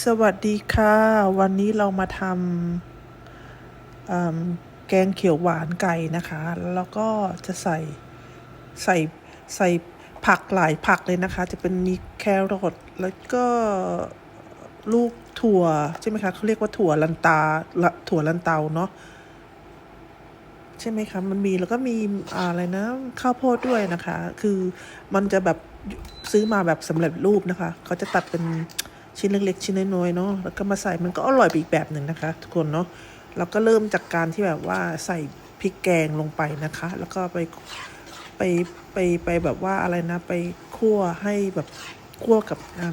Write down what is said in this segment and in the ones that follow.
สวัสดีค่ะ วันนี้เรามาทำแกงเขียวหวานไก่นะคะ แล้วก็จะใส่ใส่ใส่ผักหลายผักเลยนะคะ จะเป็นมีแครอทแล้วก็ลูกถั่วใช่ไหมคะเขาเรียกว่าถั่วลันตาลถั่วลันเตาเนาะใช่ไหมคะมันมีแล้วก็มีอะไรนะข้าวโพดด้วยนะคะ คือมันจะแบบซื้อมาแบบสำเร็จรูปนะคะเขาจะตัดเป็น ชิ้นเล็ก ๆ ชิ้นน้อยๆเนาะแล้วก็มาใส่มันก็อร่อยไปอีกแบบหนึ่งนะคะ ทุกคนเนาะเราก็เริ่มจากการที่แบบว่าใส่พริกแกงลงไปนะคะ แล้วก็ไปไปไปไปแบบว่าอะไรนะไปคั่วให้แบบคั่วกับน้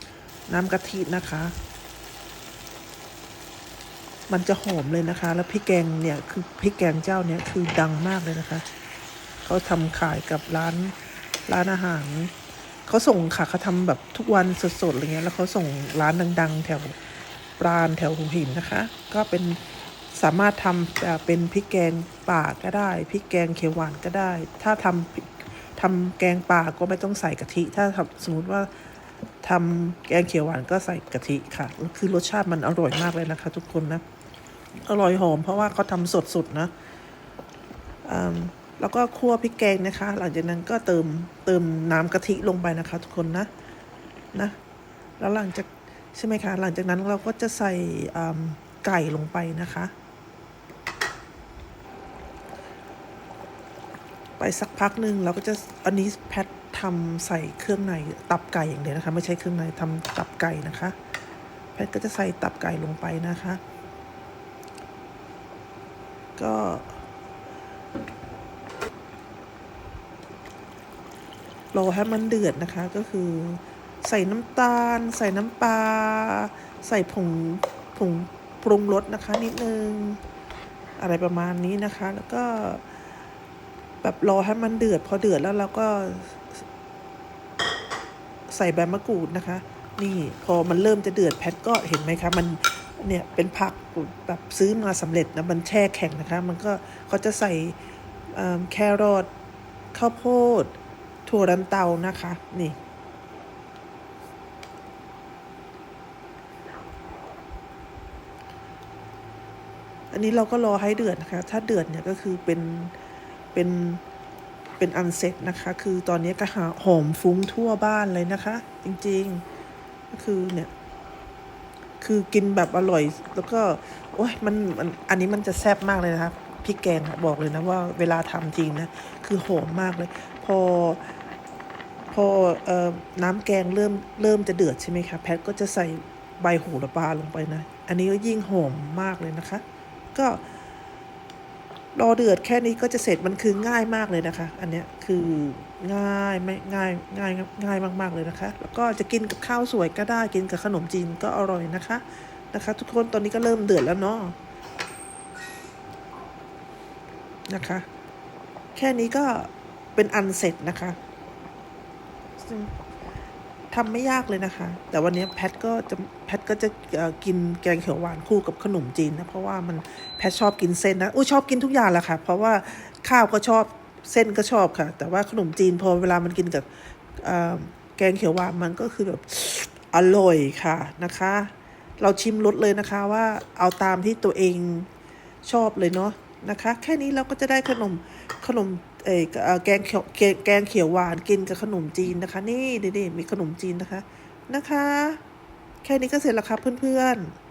ำน้ำกะทินะคะ มันจะหอมเลยนะคะ แล้วพริกแกงเนี่ยคือพริกแกงเจ้าเนี่ยคือดังมากเลยนะคะ เขาทำขายกับร้านร้านอาหาร เขาส่งค่ะเขาทำแบบทุกวันสดๆอะไรเงี้ยแล้วเขาส่งร้านดัง ๆ แถวปราณแถวหัวหินนะคะ ก็เป็นสามารถทำแบบเป็นพริกแกงป่าก็ได้พริกแกงเขียวหวานก็ได้ ถ้าทำทำแกงป่าก็ไม่ต้องใส่กะทิ ถ้าทำสมมติว่าทำแกงเขียวหวานก็ใส่กะทิค่ะคือรสชาติมันอร่อยมากเลยนะคะ ทุกคนนะอร่อยหอมเพราะว่าเขาทำสดๆนะอืม แล้วก็คั่วพริกแกงนะคะ หลังจากนั้นก็เติมเติมน้ำกะทิลงไปนะคะ ทุกคนนะนะ แล้วหลังจากใช่ไหมคะ หลังจากนั้นเราก็จะใส่ไก่ลงไปนะคะ ไปสักพักหนึ่งเราก็จะอันนี้แพททำใส่เครื่องในตับไก่อย่างเดียวนะคะ ไม่ใช่เครื่องในทำตับไก่นะคะ แพทก็จะใส่ตับไก่ลงไปนะคะ ก็ รอให้มันเดือดนะคะก็คือ ใส่น้ำตาล ใส่น้ำปลาใส่ผงผงปรุงรสนะคะ นิดนึง อะไรประมาณนี้นะคะ แล้วก็แบบรอให้มันเดือด พอเดือดแล้วเราก็ใส่ใบมะกรูดนะคะ นี่พอมันเริ่มจะเดือดแพทก็เห็นไหมคะ มันเนี่ยเป็นผักแบบซื้อมาสำเร็จนะมันแช่แข็งนะคะ มันก็เขาจะใส่แครอทข้าวโพด ถั่วลันเตานะคะ นี่ อันนี้เราก็รอให้เดือดนะคะ ถ้าเดือดเนี่ยก็คือเป็น เป็น เป็นอันเสร็จนะคะ คือตอนนี้ก็หาหอมฟุ้งทั่วบ้านเลยนะคะ จริงๆ ก็คือเนี่ยคือกินแบบอร่อย แล้วก็โอ้ยมันมันอันนี้มันจะแซ่บมากเลยนะคะพริกแกงบอกเลยนะว่าเวลาทำจริงนะ คือหอมมากเลย พอ พอเอ่อน้ำแกงเริ่มเริ่มจะเดือดใช่ไหมคะแพทก็จะใส่ใบโหระพาลงไปนะ อันนี้ก็ยิ่งหอมมากเลยนะคะ ก็รอเดือดแค่นี้ก็จะเสร็จมันคือง่ายมากเลยนะคะ อันเนี้ยคือง่ายไม่ง่ายง่ายง่ายมาก ๆเลยนะคะ แล้วก็จะกินกับข้าวสวยก็ได้กินกับขนมจีนก็อร่อยนะคะนะคะ ทุกคนตอนนี้ก็เริ่มเดือดแล้วเนาะนะคะ แค่นี้ก็เป็นอันเสร็จนะคะ ซึ่งทำไม่ยากเลยนะคะ แต่วันนี้แพทก็จะแพทก็จะกินแกงเขียวหวานคู่กับขนมจีนนะ เพราะว่ามันแพทชอบกินเส้นนะอู้ชอบกินทุกอย่างแหละค่ะ เพราะว่าข้าวก็ชอบเส้นก็ชอบค่ะ แต่ว่าขนมจีนพอเวลามันกินกับแกงเขียวหวานมันก็คือแบบอร่อยค่ะนะคะ เราชิมรสเลยนะคะว่าเอาตามที่ตัวเองชอบเลยเนาะนะคะ แค่นี้เราก็จะได้ขนมขนม เอ่อแกงเขียวแกงเขียวหวานกินกับขนมจีนนะคะ นี่ดิดิมีขนมจีนนะคะ นะคะ แค่นี้ก็เสร็จแล้วครับเพื่อนๆ